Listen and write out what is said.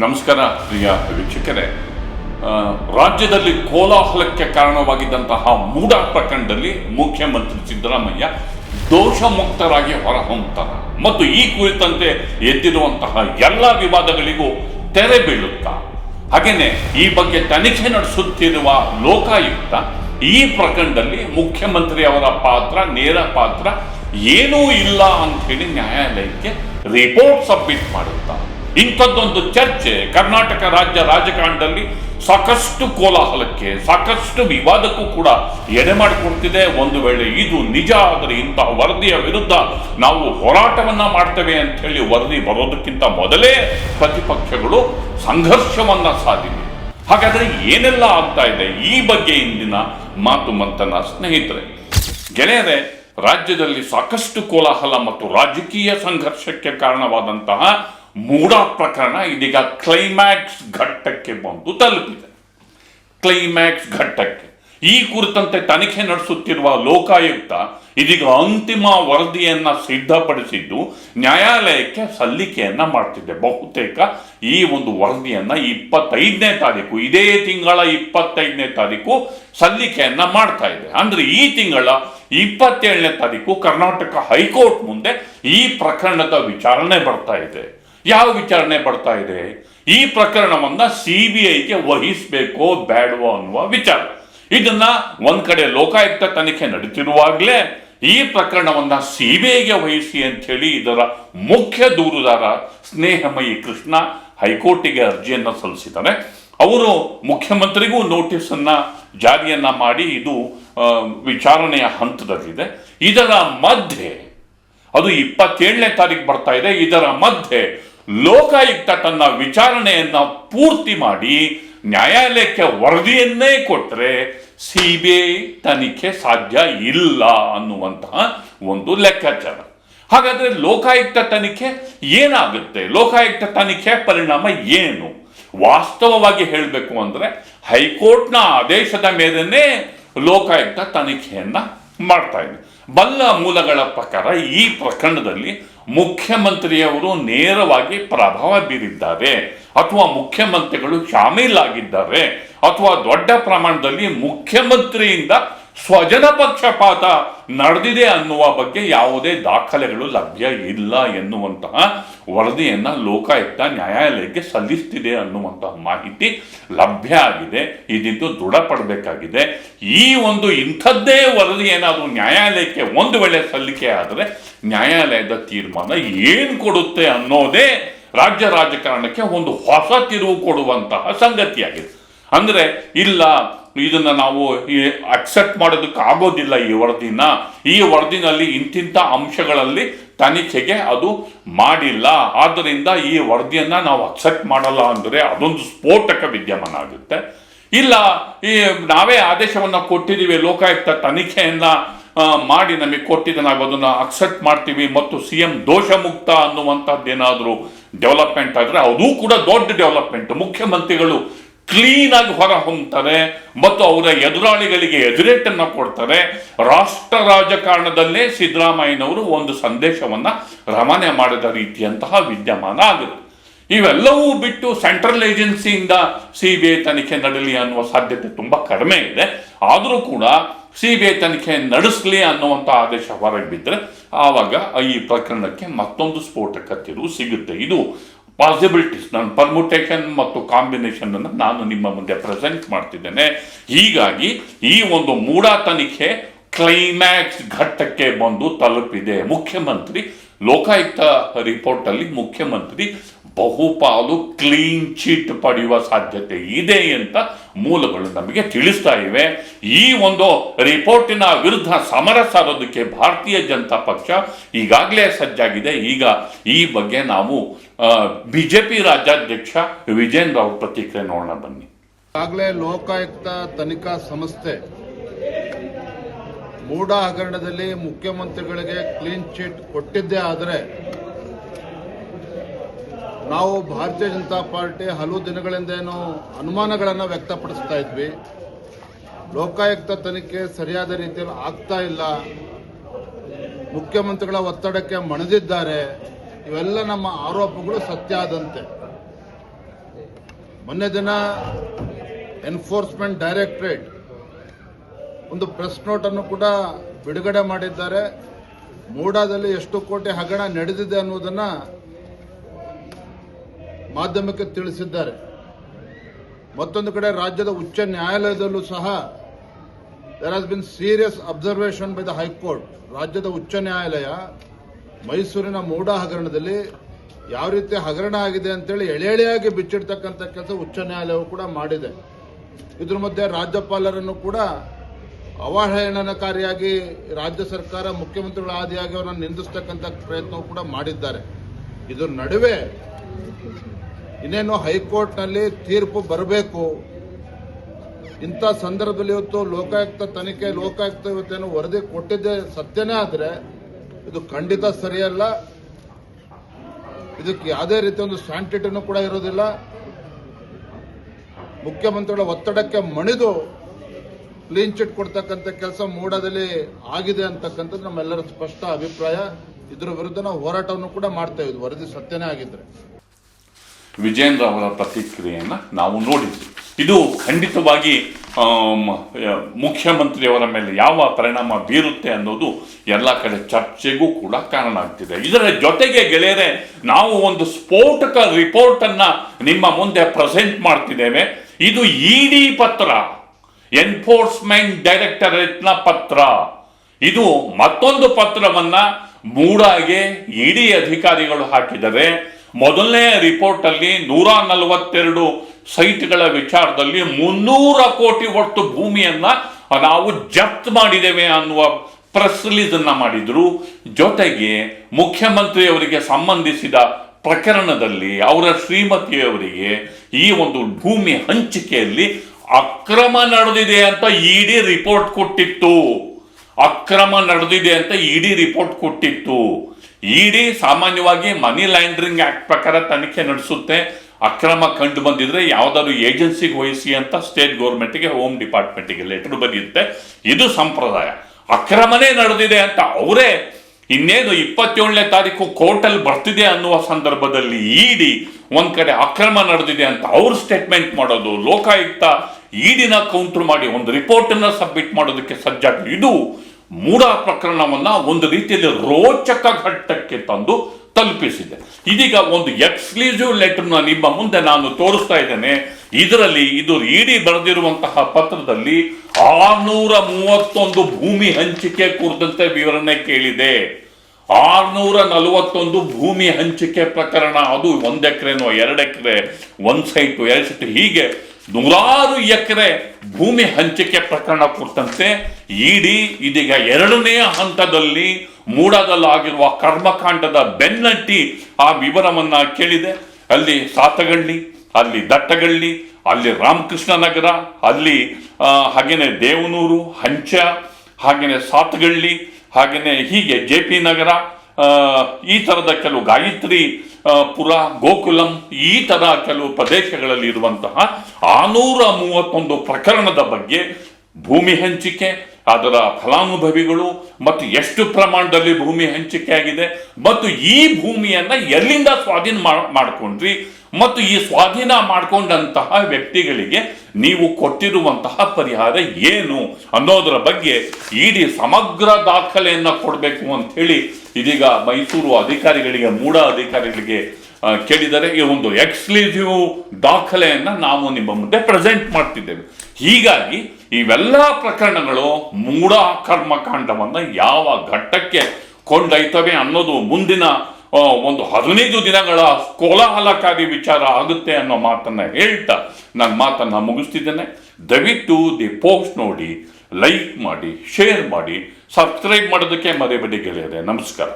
ನಮಸ್ಕಾರ, ಪ್ರಿಯ ವೀಕ್ಷಕರೇ. ರಾಜ್ಯದಲ್ಲಿ ಕೋಲಾಹಲಕ್ಕೆ ಕಾರಣವಾಗಿದ್ದಂತಹ ಮೂಡ ಪ್ರಕರಣದಲ್ಲಿ ಮುಖ್ಯಮಂತ್ರಿ ಸಿದ್ದರಾಮಯ್ಯ ದೋಷಮುಕ್ತರಾಗಿ ಹೊರಹೊಮ್ಮುತ್ತಾರೆ ಮತ್ತು ಈ ಕುರಿತಂತೆ ಎದ್ದಿರುವಂತಹ ಎಲ್ಲ ವಿವಾದಗಳಿಗೂ ತೆರೆ ಬೀಳುತ್ತಾ. ಹಾಗೇನೆ ಈ ಬಗ್ಗೆ ತನಿಖೆ ನಡೆಸುತ್ತಿರುವ ಲೋಕಾಯುಕ್ತ ಈ ಪ್ರಕರಣದಲ್ಲಿ ಮುಖ್ಯಮಂತ್ರಿ ಅವರ ಪಾತ್ರ, ನೇರ ಪಾತ್ರ ಏನೂ ಇಲ್ಲ ಅಂತ ಹೇಳಿ ನ್ಯಾಯಾಲಯಕ್ಕೆ ರಿಪೋರ್ಟ್ ಸಬ್ಮಿಟ್ ಮಾಡುತ್ತಾ ಇಂಥದ್ದೊಂದು ಚರ್ಚೆ ಕರ್ನಾಟಕ ರಾಜ್ಯ ರಾಜಕಾರಣದಲ್ಲಿ ಸಾಕಷ್ಟು ಕೋಲಾಹಲಕ್ಕೆ, ಸಾಕಷ್ಟು ವಿವಾದಕ್ಕೂ ಕೂಡ ಎಡೆ ಮಾಡಿಕೊಡ್ತಿದೆ ಒಂದು ವೇಳೆ ಇದು ನಿಜ ಆದರೆ ಇಂತಹ ವರದಿಯ ವಿರುದ್ಧ ನಾವು ಹೋರಾಟವನ್ನ ಮಾಡ್ತೇವೆ ಅಂತ ಹೇಳಿ ವರದಿ ಬರೋದಕ್ಕಿಂತ ಮೊದಲೇ ಪ್ರತಿಪಕ್ಷಗಳು ಸಂಘರ್ಷವನ್ನ ಸಾಧಿವೆ. ಹಾಗಾದ್ರೆ ಏನೆಲ್ಲ ಆಗ್ತಾ ಇದೆ? ಈ ಬಗ್ಗೆ ಇಂದಿನ ಮಾತು ಮಂತನ ಸ್ನೇಹಿತರೆ. ಗೆಳೆಯರೆ, ರಾಜ್ಯದಲ್ಲಿ ಸಾಕಷ್ಟು ಕೋಲಾಹಲ ಮತ್ತು ರಾಜಕೀಯ ಸಂಘರ್ಷಕ್ಕೆ ಕಾರಣವಾದಂತಹ ಮೂಡ ಪ್ರಕರಣ ಇದೀಗ ಕ್ಲೈಮ್ಯಾಕ್ಸ್ ಘಟ್ಟಕ್ಕೆ ಬಂದು ತಲುಪಿದೆ. ಕ್ಲೈಮ್ಯಾಕ್ಸ್ ಘಟ್ಟಕ್ಕೆ. ಈ ಕುರಿತಂತೆ ತನಿಖೆ ನಡೆಸುತ್ತಿರುವ ಲೋಕಾಯುಕ್ತ ಇದೀಗ ಅಂತಿಮ ವರದಿಯನ್ನ ಸಿದ್ಧಪಡಿಸಿದ್ದು ನ್ಯಾಯಾಲಯಕ್ಕೆ ಸಲ್ಲಿಕೆಯನ್ನ ಮಾಡ್ತಿದ್ದೆ ಬಹುತೇಕ ಈ ಒಂದು ವರದಿಯನ್ನ ಇಪ್ಪತ್ತೈದನೇ ತಾರೀಕು, ಇದೇ ತಿಂಗಳ ಇಪ್ಪತ್ತೈದನೇ ತಾರೀಕು ಸಲ್ಲಿಕೆಯನ್ನ ಮಾಡ್ತಾ ಇದೆ. ಅಂದ್ರೆ ಈ ತಿಂಗಳ ಇಪ್ಪತ್ತೇಳನೇ ತಾರೀಕು ಕರ್ನಾಟಕ ಹೈಕೋರ್ಟ್ ಮುಂದೆ ಈ ಪ್ರಕರಣದ ವಿಚಾರಣೆ ಬರ್ತಾ ಇದೆ. ಯಾವ ವಿಚಾರಣೆ ಬರ್ತಾ ಇದೆ? ಈ ಪ್ರಕರಣವನ್ನ ಸಿ ಬಿ ಐಗೆ ವಹಿಸಬೇಕೋ ಬೇಡವೋ ಅನ್ನುವ ವಿಚಾರ. ಇದನ್ನ ಒಂದ್ ಕಡೆ ಲೋಕಾಯುಕ್ತ ತನಿಖೆ ನಡೀತಿರುವಾಗಲೇ ಈ ಪ್ರಕರಣವನ್ನ ಸಿ ಬಿ ಐಗೆ ವಹಿಸಿ ಅಂತ ಹೇಳಿ ಇದರ ಮುಖ್ಯ ದೂರುದಾರ ಸ್ನೇಹಮಯಿ ಕೃಷ್ಣ ಹೈಕೋರ್ಟಿಗೆ ಅರ್ಜಿಯನ್ನ ಸಲ್ಲಿಸಿದ್ದಾರೆ ಅವರು ಮುಖ್ಯಮಂತ್ರಿಗೂ ನೋಟಿಸ್ ಅನ್ನ ಜಾರಿಯನ್ನ ಮಾಡಿ ಇದು ವಿಚಾರಣೆಯ ಹಂತದಲ್ಲಿದೆ. ಇದರ ಮಧ್ಯೆ, ಅದು ಇಪ್ಪತ್ತೇಳನೇ ತಾರೀಕು ಬರ್ತಾ ಇದೆ. ಇದರ ಮಧ್ಯೆ ಲೋಕಾಯುಕ್ತ ತನ್ನ ವಿಚಾರಣೆಯನ್ನ ಪೂರ್ತಿ ಮಾಡಿ ನ್ಯಾಯಾಲಯಕ್ಕೆ ವರದಿಯನ್ನೇ ಕೊಟ್ಟರೆ ಸಿಬಿಐ ತನಿಖೆ ಸಾಧ್ಯ ಇಲ್ಲ ಅನ್ನುವಂತಹ ಒಂದು ಲೆಕ್ಕಾಚಾರ. ಹಾಗಾದ್ರೆ ಲೋಕಾಯುಕ್ತ ತನಿಖೆ ಏನಾಗುತ್ತೆ? ಲೋಕಾಯುಕ್ತ ತನಿಖೆ ಪರಿಣಾಮ ಏನು? ವಾಸ್ತವವಾಗಿ ಹೇಳಬೇಕು ಅಂದ್ರೆ ಹೈಕೋರ್ಟ್ನ ಆದೇಶದ ಮೇಲೇ ಲೋಕಾಯುಕ್ತ ತನಿಖೆಯನ್ನ ಮಾಡ್ತಾ ಇದೆ ಬಲ್ಲ ಮೂಲಗಳ ಪ್ರಕಾರ ಈ ಪ್ರಕರಣದಲ್ಲಿ ಮುಖ್ಯಮಂತ್ರಿಯವರು ನೇರವಾಗಿ ಪ್ರಭಾವ ಬೀರಿದ್ದಾರೆ. ಅಥವಾ ಮುಖ್ಯಮಂತ್ರಿಗಳು ಶಾಮೀಲಾಗಿದ್ದಾರೆ ಅಥವಾ ದೊಡ್ಡ ಪ್ರಮಾಣದಲ್ಲಿ ಮುಖ್ಯಮಂತ್ರಿಯಿಂದ ಸ್ವಜನ ಪಕ್ಷಪಾತ ನಡೆದಿದೆ ಅನ್ನುವ ಬಗ್ಗೆ ಯಾವುದೇ ದಾಖಲೆಗಳು ಲಭ್ಯ ಇಲ್ಲ ಎನ್ನುವಂತಹ ವರದಿಯನ್ನ ಲೋಕಾಯುಕ್ತ ನ್ಯಾಯಾಲಯಕ್ಕೆ ಸಲ್ಲಿಸ್ತಿದೆ ಅನ್ನುವಂತಹ ಮಾಹಿತಿ ಲಭ್ಯ ಆಗಿದೆ. ಇದಿದ್ದು ದೃಢಪಡಬೇಕಾಗಿದೆ. ಈ ಒಂದು ಇಂಥದ್ದೇ ವರದಿ ಏನಾದರೂ ನ್ಯಾಯಾಲಯಕ್ಕೆ ಒಂದು ವೇಳೆ ಸಲ್ಲಿಕೆ ಆದರೆ ನ್ಯಾಯಾಲಯದ ತೀರ್ಮಾನ ಏನು ಕೊಡುತ್ತೆ ಅನ್ನೋದೇ ರಾಜ್ಯ ರಾಜಕಾರಣಕ್ಕೆ ಒಂದು ಹೊಸ ತಿರುವು ಕೊಡುವಂತಹ ಸಂಗತಿಯಾಗಿದೆ. ಅಂದರೆ ಇಲ್ಲ ಇದನ್ನ ನಾವು ಅಕ್ಸೆಪ್ಟ್ ಮಾಡೋದಕ್ಕೆ ಆಗೋದಿಲ್ಲ ಈ ವರದಿನ. ಈ ವರದಿನಲ್ಲಿ ಇಂತಿಂಥ ಅಂಶಗಳಲ್ಲಿ ತನಿಖೆಗೆ ಅದು ಮಾಡಿಲ್ಲ. ಆದ್ದರಿಂದ ಈ ವರದಿಯನ್ನ ನಾವು ಅಕ್ಸೆಪ್ಟ್ ಮಾಡಲ್ಲ ಅಂದ್ರೆ ಅದೊಂದು ಸ್ಫೋಟಕ ವಿದ್ಯಮಾನ ಆಗುತ್ತೆ ಇಲ್ಲ, ಈ ನಾವೇ ಆದೇಶವನ್ನ ಕೊಟ್ಟಿದ್ದೀವಿ, ಲೋಕಾಯುಕ್ತ ತನಿಖೆಯನ್ನ ಮಾಡಿ ನಮಗೆ ಕೊಟ್ಟಿದ್ದ ನಾವು ಅದನ್ನು ಅಕ್ಸೆಪ್ಟ್ ಮಾಡ್ತೀವಿ ಮತ್ತು ಸಿ ಎಂ ದೋಷ ಮುಕ್ತ ಅನ್ನುವಂಥದ್ದೇನಾದರೂ ಡೆವಲಪ್ಮೆಂಟ್ ಆದರೆ ಅದು ಕೂಡ ದೊಡ್ಡ ಡೆವಲಪ್ಮೆಂಟ್ ಮುಖ್ಯಮಂತ್ರಿಗಳು ಕ್ಲೀನ್ ಆಗಿ ಹೊರ ಹೊಮ್ತಾರೆ ಮತ್ತು ಅವರ ಎದುರಾಳಿಗಳಿಗೆ ಎದುರೇಟನ್ನು ಕೊಡ್ತಾರೆ. ರಾಷ್ಟ್ರ ರಾಜಕಾರಣದಲ್ಲೇ ಸಿದ್ದರಾಮಯ್ಯನವರು ಒಂದು ಸಂದೇಶವನ್ನ ರವಾನೆ ಮಾಡಿದ ರೀತಿಯಂತಹ ವಿದ್ಯಮಾನ ಆಗಿದೆ. ಇವೆಲ್ಲವೂ ಬಿಟ್ಟು ಸೆಂಟ್ರಲ್ ಏಜೆನ್ಸಿಯಿಂದ ಸಿ ಬಿ ಐ ತನಿಖೆ ನಡಲಿ ಅನ್ನುವ ಸಾಧ್ಯತೆ ತುಂಬಾ ಕಡಿಮೆ ಇದೆ. ಆದರೂ ಕೂಡ ಸಿ ಬಿ ಐ ತನಿಖೆ ನಡೆಸಲಿ ಅನ್ನುವಂಥ ಆದೇಶ ಹೊರಗೆ ಬಿದ್ದರೆ ಆವಾಗ ಈ ಪ್ರಕರಣಕ್ಕೆ ಮತ್ತೊಂದು ಸ್ಫೋಟಕ ತಿರುವು ಸಿಗುತ್ತೆ. ಇದು ಪಾಸಿಬಿಲಿಟೀಸ್ ನಾನು ಪರ್ಮುಟೇಷನ್ ಮತ್ತು ಕಾಂಬಿನೇಷನ್ ಅನ್ನು ನಾನು ನಿಮ್ಮ ಮುಂದೆ ಪ್ರೆಸೆಂಟ್ ಮಾಡ್ತಿದ್ದೇನೆ. ಹೀಗಾಗಿ ಈ ಒಂದು ಮೂಡಾ ತನಿಖೆ ಕ್ಲೈಮ್ಯಾಕ್ಸ್ ಘಟ್ಟಕ್ಕೆ ಬಂದು ತಲುಪಿದೆ. ಮುಖ್ಯಮಂತ್ರಿ, ಲೋಕಾಯುಕ್ತ ರಿಪೋರ್ಟ್ ಅಲ್ಲಿ ಮುಖ್ಯಮಂತ್ರಿ ಬಹುಪಾಲು ಕ್ಲೀನ್ ಚೀಟ್ ಪಡೆಯುವ ಸಾಧ್ಯತೆ ಇದೆ ಅಂತ ಮೂಲಗಳು ನಮಗೆ ತಿಳಿಸ್ತಾ ಇವೆ. ಈ ಒಂದು ರಿಪೋರ್ಟಿನ ವಿರುದ್ಧ ಸಮರ ಸಾರೋದಕ್ಕೆ ಭಾರತೀಯ ಜನತಾ ಪಕ್ಷ ಈಗಾಗಲೇ ಸಜ್ಜಾಗಿದೆ. ಈಗ ಈ ಬಗ್ಗೆ ನಾವು ಬಿಜೆಪಿ ರಾಜ್ಯಾಧ್ಯಕ್ಷ ವಿಜೇಂದ್ರ ಅವ್ರ ಪ್ರತಿಕ್ರಿಯೆ ನೋಡೋಣ ಬನ್ನಿ. ಈಗಾಗಲೇ ಲೋಕಾಯುಕ್ತ ತನಿಖಾ ಸಂಸ್ಥೆ ಮೂಡ ಹಗರಣದಲ್ಲಿ ಮುಖ್ಯಮಂತ್ರಿಗಳಿಗೆ ಕ್ಲೀನ್ ಚಿಟ್ ಕೊಟ್ಟಿದ್ದೇ ಆದರೆ, ನಾವು ಭಾರತೀಯ ಜನತಾ ಪಾರ್ಟಿ ಹಲವು ದಿನಗಳಿಂದ ಏನು ಅನುಮಾನಗಳನ್ನು ವ್ಯಕ್ತಪಡಿಸ್ತಾ ಇದ್ವಿ. ಲೋಕಾಯುಕ್ತ ತನಿಖೆ ಸರಿಯಾದ ರೀತಿಯಲ್ಲಿ ಆಗ್ತಾ ಇಲ್ಲ. ಮುಖ್ಯಮಂತ್ರಿಗಳ ಒತ್ತಡಕ್ಕೆ ಮಣಿದಿದ್ದಾರೆ. ಇವೆಲ್ಲ ನಮ್ಮ ಆರೋಪಗಳು ಸತ್ಯ ಆದಂತೆ. ಮೊನ್ನೆ ದಿನ ಎನ್ಫೋರ್ಸ್ಮೆಂಟ್ ಡೈರೆಕ್ಟರೇಟ್ ಒಂದು ಪ್ರೆಸ್ ನೋಟನ್ನು ಕೂಡ ಬಿಡುಗಡೆ ಮಾಡಿದ್ದಾರೆ. ಮೂಡಾದಲ್ಲಿ ಎಷ್ಟು ಕೋಟಿ ಹಗರಣ ನಡೆದಿದೆ ಅನ್ನುವುದನ್ನ ಮಾಧ್ಯಮಕ್ಕೆ ತಿಳಿಸಿದ್ದಾರೆ. ಮತ್ತೊಂದು ಕಡೆ ರಾಜ್ಯದ ಉಚ್ಚ ನ್ಯಾಯಾಲಯದಲ್ಲೂ ಸಹ there has been serious observation by the high court ರಾಜ್ಯದ ಉಚ್ಚ ನ್ಯಾಯಾಲಯ ಮೈಸೂರಿನ ಮೂಡ ಹಗರಣದಲ್ಲಿ ಯಾವ ರೀತಿ ಹಗರಣ ಆಗಿದೆ ಅಂತೇಳಿ ಎಳೆ ಎಳೆಯಾಗಿ ಬಿಚ್ಚಿಡ್ತಕ್ಕಂಥ ಕೆಲಸ ಉಚ್ಚ ನ್ಯಾಯಾಲಯವು ಕೂಡ ಮಾಡಿದೆ. ಇದ್ರ ಮಧ್ಯೆ ರಾಜ್ಯಪಾಲರನ್ನು ಕೂಡ ಅವಹೇಳನಕಾರಿಯಾಗಿ ರಾಜ್ಯ ಸರ್ಕಾರ ಮುಖ್ಯಮಂತ್ರಿಗಳ ಆದಿಯಾಗಿ ಅವರನ್ನು ನಿಂದಿಸ್ತಕ್ಕಂಥ ಪ್ರಯತ್ನವೂ ಕೂಡ ಮಾಡಿದ್ದಾರೆ. ಇದರ ನಡುವೆ ಇನ್ನೇನು ಹೈಕೋರ್ಟ್ನಲ್ಲಿ ತೀರ್ಪು ಬರಬೇಕು. ಇಂಥ ಸಂದರ್ಭದಲ್ಲಿ ಇವತ್ತು ಲೋಕಾಯುಕ್ತ ತನಿಖೆ, ಲೋಕಾಯುಕ್ತ ಇವತ್ತೇನು ವರದಿ ಕೊಟ್ಟಿದ್ದೇ ಸತ್ಯನೇ ಆದರೆ ಇದು ಖಂಡಿತ ಸರಿಯಲ್ಲ. ಇದಕ್ಕೆ ಯಾವುದೇ ರೀತಿ ಒಂದು ಸ್ಯಾಂಟಿಟಿನೂ ಕೂಡ ಇರೋದಿಲ್ಲ. ಮುಖ್ಯಮಂತ್ರಿಗಳ ಒತ್ತಡಕ್ಕೆ ಮಣಿದು ಕ್ಲೀನ್ ಚಿಟ್ ಕೊಡ್ತಕ್ಕಂಥ ಕೆಲಸ ಮೂಡದಲ್ಲಿ ಆಗಿದೆ ಅಂತಕ್ಕಂಥದ್ದು ನಮ್ಮೆಲ್ಲರ ಸ್ಪಷ್ಟ ಅಭಿಪ್ರಾಯ. ಇದರ ವಿರುದ್ಧ ನಾವು ಹೋರಾಟವನ್ನು ಕೂಡ ಮಾಡ್ತಾ ಇದ್ವಿ. ವರದಿ ಸತ್ಯನೇ ಆಗಿದ್ರೆ. ವಿಜೇಂದ್ರ ಅವರ ಪ್ರತಿಕ್ರಿಯೆಯನ್ನು ನಾವು ನೋಡಿದ್ವಿ. ಇದು ಖಂಡಿತವಾಗಿ ಮುಖ್ಯಮಂತ್ರಿಯವರ ಮೇಲೆ ಯಾವ ಪರಿಣಾಮ ಬೀರುತ್ತೆ ಅನ್ನೋದು ಎಲ್ಲ ಕಡೆ ಚರ್ಚೆಗೂ ಕೂಡ ಕಾರಣ ಆಗ್ತಿದೆ. ಇದರ ಜೊತೆಗೆ ಗೆಳೆಯರೆ, ನಾವು ಒಂದು ಸ್ಫೋಟಕ ರಿಪೋರ್ಟನ್ನು ನಿಮ್ಮ ಮುಂದೆ ಪ್ರೆಸೆಂಟ್ ಮಾಡ್ತಿದ್ದೇವೆ. ಇದು ಇಡಿ ಪತ್ರ. ಎನ್ಫೋರ್ಸ್ಮೆಂಟ್ ಡೈರೆಕ್ಟರೇಟ್ನ ಪತ್ರ. ಇದು ಮತ್ತೊಂದು ಪತ್ರವನ್ನ ಮೂಡಾಗೆ ಇಡಿ ಅಧಿಕಾರಿಗಳು ಹಾಕಿದರೆ, ಮೊದಲನೇ ರಿಪೋರ್ಟ್ ಅಲ್ಲಿ ನೂರ ನಲವತ್ತೆರಡು ಸೈಟ್ಗಳ ವಿಚಾರದಲ್ಲಿ ಮುನ್ನೂರ ಕೋಟಿ ಒಟ್ಟು ಭೂಮಿಯನ್ನ ನಾವು ಜಪ್ತ್ ಮಾಡಿದ್ದೇವೆ ಅನ್ನುವ ಪ್ರೆಸ್ ರಿಲೀಸ್ ಅನ್ನ ಮಾಡಿದ್ರು. ಜೊತೆಗೆ ಮುಖ್ಯಮಂತ್ರಿಯವರಿಗೆ ಸಂಬಂಧಿಸಿದ ಪ್ರಕರಣದಲ್ಲಿ ಅವರ ಶ್ರೀಮತಿಯವರಿಗೆ ಈ ಒಂದು ಭೂಮಿ ಹಂಚಿಕೆಯಲ್ಲಿ ಅಕ್ರಮ ನಡೆದಿದೆ ಅಂತ ಇಡಿ ರಿಪೋರ್ಟ್ ಕೊಟ್ಟಿತ್ತು. ಅಕ್ರಮ ನಡೆದಿದೆ ಅಂತ ಇಡಿ ರಿಪೋರ್ಟ್ ಕೊಟ್ಟಿತ್ತು. ಇಡಿ ಸಾಮಾನ್ಯವಾಗಿ ಮನಿ ಲ್ಯಾಂಡ್ರಿಂಗ್ ಆಕ್ಟ್ ಪ್ರಕಾರ ತನಿಖೆ ನಡೆಸುತ್ತೆ. ಅಕ್ರಮ ಕಂಡು ಬಂದಿದ್ರೆ ಯಾವ್ದಾದ್ರು ಏಜೆನ್ಸಿಗೆ ವಹಿಸಿ ಅಂತ ಸ್ಟೇಟ್ ಗೌರ್ಮೆಂಟ್ಗೆ, ಹೋಮ್ ಡಿಪಾರ್ಟ್ಮೆಂಟ್ಗೆ ಲೆಟರ್ ಬರೆಯುತ್ತೆ ಇದು ಸಂಪ್ರದಾಯ. ಅಕ್ರಮನೇ ನಡೆದಿದೆ ಅಂತ ಅವರೇ ಇನ್ನೇನು ಇಪ್ಪತ್ತೇಳನೇ ತಾರೀಕು ಕೋರ್ಟಲ್ಲಿ ಬರ್ತಿದೆ ಅನ್ನುವ ಸಂದರ್ಭದಲ್ಲಿ ಇಡಿ ಒಂದ್ ಕಡೆ ಅಕ್ರಮ ನಡೆದಿದೆ ಅಂತ ಅವ್ರು ಸ್ಟೇಟ್ಮೆಂಟ್ ಮಾಡೋದು, ಲೋಕಾಯುಕ್ತ ಇಡಿನ ಕೌಂಟರ್ ಮಾಡಿ ಒಂದು ರಿಪೋರ್ಟ್ ಅನ್ನ ಸಬ್ಮಿಟ್ ಮಾಡೋದಕ್ಕೆ ಸಜ್ಜಾಗಿ. ಇದು ಮೂಢ ಪ್ರಕರಣವನ್ನ ಒಂದು ರೀತಿಯಲ್ಲಿ ರೋಚಕ ಘಟ್ಟಕ್ಕೆ ತಂದು ತಲುಪಿಸಿದೆ. ಇದೀಗ ಒಂದು ಎಕ್ಸ್ಕ್ಲೂಸಿವ್ ಲೆಟರ್ನ ನಿಮ್ಮ ಮುಂದೆ ನಾನು ತೋರಿಸ್ತಾ ಇದ್ದೇನೆ. ಇದರಲ್ಲಿ ಇದು ಇಡಿ ಬರೆದಿರುವಂತಹ ಪತ್ರದಲ್ಲಿ ಆರ್ನೂರ ಮೂವತ್ತೊಂದು ಭೂಮಿ ಹಂಚಿಕೆ ಕುರಿತಂತೆ ವಿವರಣೆ ಕೇಳಿದೆ. ಆರ್ನೂರ ನಲವತ್ತೊಂದು ಭೂಮಿ ಹಂಚಿಕೆ ಪ್ರಕರಣ. ಅದು ಒಂದು ಎಕರೆನೋ ಎರಡು ಎಕರೆ ಒಂದ್ ಸೈಟು, ಎರಡು ಸೈಟು. ಹೀಗೆ ನೂರಾರು ಎಕರೆ ಭೂಮಿ ಹಂಚಿಕೆ ಪ್ರಕರಣ ಕುರಿತಂತೆ ಇಡೀ ಇದೀಗ ಎರಡನೇ ಹಂತದಲ್ಲಿ ಮೂಡದಲ್ಲಾಗಿರುವ ಕರ್ಮಕಾಂಡದ ಬೆನ್ನಟ್ಟಿ ಆ ವಿವರವನ್ನು ಕೇಳಿದೆ. ಅಲ್ಲಿ ಸಾತಗಳ್ಳಿ, ಅಲ್ಲಿ ದಟ್ಟಗಳ್ಳಿ, ಅಲ್ಲಿ ರಾಮಕೃಷ್ಣ ನಗರ, ಅಲ್ಲಿ ಹಾಗೇನೆ ದೇವನೂರು, ಹಂಚ, ಹಾಗೇನೆ ಸಾತಗಳ್ಳಿ ಹಾಗೇನೆ ಹೀಗೆ ಜೆ ಪಿ ನಗರ ಈ ಥರದ ಕೆಲವು ಗಾಯತ್ರಿ ಪುರ, ಗೋಕುಲಂ, ಈ ಥರ ಕೆಲವು ಪ್ರದೇಶಗಳಲ್ಲಿ ಇರುವಂತಹ ಆನೂರ ಮೂವತ್ತೊಂದು ಪ್ರಕರಣದ ಬಗ್ಗೆ ಭೂಮಿ ಹಂಚಿಕೆ, ಅದರ ಫಲಾನುಭವಿಗಳು ಮತ್ತು ಎಷ್ಟು ಪ್ರಮಾಣದಲ್ಲಿ ಭೂಮಿ ಹಂಚಿಕೆ ಆಗಿದೆ ಮತ್ತು ಈ ಭೂಮಿಯನ್ನು ಎಲ್ಲಿಂದ ಸ್ವಾಧೀನ ಮಾಡ್ಕೊಂಡ್ರಿ? ಮತ್ತು ಈ ಸ್ವಾಧೀನ ಮಾಡಿಕೊಂಡಂತಹ ವ್ಯಕ್ತಿಗಳಿಗೆ ನೀವು ಕೊಟ್ಟಿರುವಂತಹ ಪರಿಹಾರ ಏನು ಅನ್ನೋದರ ಬಗ್ಗೆ ಇಡೀ ಸಮಗ್ರ ದಾಖಲೆಯನ್ನ ಕೊಡಬೇಕು ಅಂತ ಹೇಳಿ ಇದೀಗ ಮೈಸೂರು ಅಧಿಕಾರಿಗಳಿಗೆ, ಮೂಡ ಅಧಿಕಾರಿಗಳಿಗೆ ಕೇಳಿದರೆ ಈ ಒಂದು ಎಕ್ಸ್ಕ್ಲೂಸಿವ್ ದಾಖಲೆಯನ್ನ ನಾವು ನಿಮ್ಮ ಮುಂದೆ ಪ್ರೆಸೆಂಟ್ ಮಾಡ್ತಿದ್ದೇವೆ. ಹೀಗಾಗಿ ಇವೆಲ್ಲ ಪ್ರಕರಣಗಳು ಮೂಢ ಕರ್ಮಕಾಂಡವನ್ನ ಯಾವ ಘಟ್ಟಕ್ಕೆ ಕೊಂಡೊಯ್ತವೆ ಅನ್ನೋದು ಮುಂದಿನ ಒಂದು ಹದಿನೈದು ದಿನಗಳ ಕೋಲಾಹಲಕಾರಿ ವಿಚಾರ ಆಗುತ್ತೆ ಅನ್ನೋ ಮಾತನ್ನ ಹೇಳ್ತಾ ನನ್ನ ಮಾತನ್ನ ಮುಗಿಸ್ತಿದ್ದೇನೆ. ದಯವಿಟ್ಟು ದಿ ಪೋಸ್ಟ್ ನೋಡಿ, ಲೈಕ್ ಮಾಡಿ, ಶೇರ್ ಮಾಡಿ, ಸಬ್ಸ್ಕ್ರೈಬ್ ಮಾಡೋದಕ್ಕೆ ಮರೆಯಬೇಡಿ ಗೆಳೆಯರೆ. ನಮಸ್ಕಾರ.